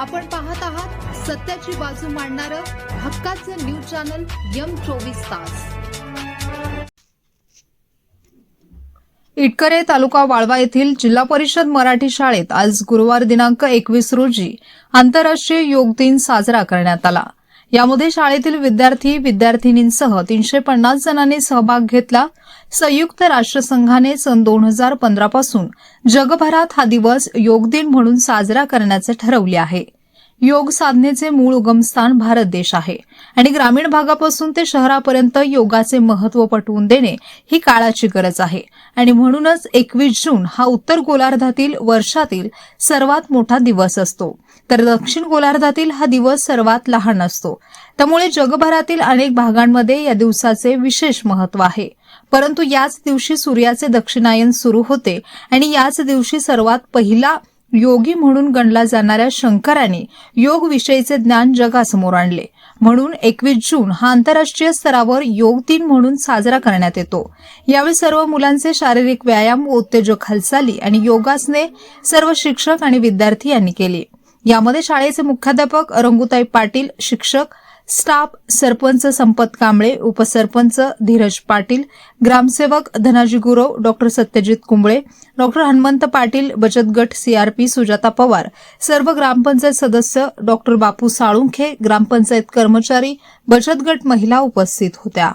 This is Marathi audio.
आपण पाहत आहात सत्याची बाजू मांडणारं हक्काचं न्यूज चॅनल यम चोवीस तास. इटकरे तालुका वाळवा येथील जिल्हा परिषद मराठी शाळेत आज गुरुवार दिनांक एकवीस रोजी आंतरराष्ट्रीय योग दिन साजरा करण्यात आला. यामध्ये शाळेतील विद्यार्थी विद्यार्थिनींसह तीनशे पन्नास जणांनी सहभाग घेतला. संयुक्त राष्ट्रसंघाने सन दोन हजार पंधरा पासून जगभरात हा दिवस योग दिन म्हणून साजरा करण्याचे ठरवले आहे. योग साधनेचे मूळ उगमस्थान भारत देश आहे. आणि ग्रामीण भागापासून ते शहरापर्यंत योगाचे महत्त्व पटवून देणे ही काळाची गरज आहे. आणि म्हणूनच एकवीस जून हा उत्तर गोलार्धातील वर्षातील सर्वात मोठा दिवस असतो. तर दक्षिण गोलार्धातील हा दिवस सर्वात लहान असतो. त्यामुळे जगभरातील अनेक भागांमध्ये या दिवसाचे विशेष महत्त्व आहे. परंतु याच दिवशी सूर्याचे दक्षिणायन सुरू होते आणि याच दिवशी सर्वात पहिला योगी म्हणून गणला जाणाऱ्या शंकराने योग विषयीचे ज्ञान जगासमोर आणले. म्हणून एकवीस जून हा आंतरराष्ट्रीय स्तरावर योग दिन म्हणून साजरा करण्यात येतो. यावेळी सर्व मुलांचे शारीरिक व्यायाम व उत्तेजक हालचाली आणि योगासने सर्व शिक्षक आणि विद्यार्थी यांनी केली. यामध्ये शाळेचे मुख्याध्यापक रंगुताई पाटील शिक्षक स्टाफ सरपंच संपत कांबळे उपसरपंच धीरज पाटील ग्रामसेवक धनाजी गुरव डॉक्टर सत्यजित कुंबळे डॉक्टर हनुमंत पाटील बचत गट सीआरपी सुजाता पवार सर्व ग्रामपंचायत सदस्य डॉक्टर बापू साळुंखे ग्रामपंचायत कर्मचारी बचत गट महिला उपस्थित होत्या.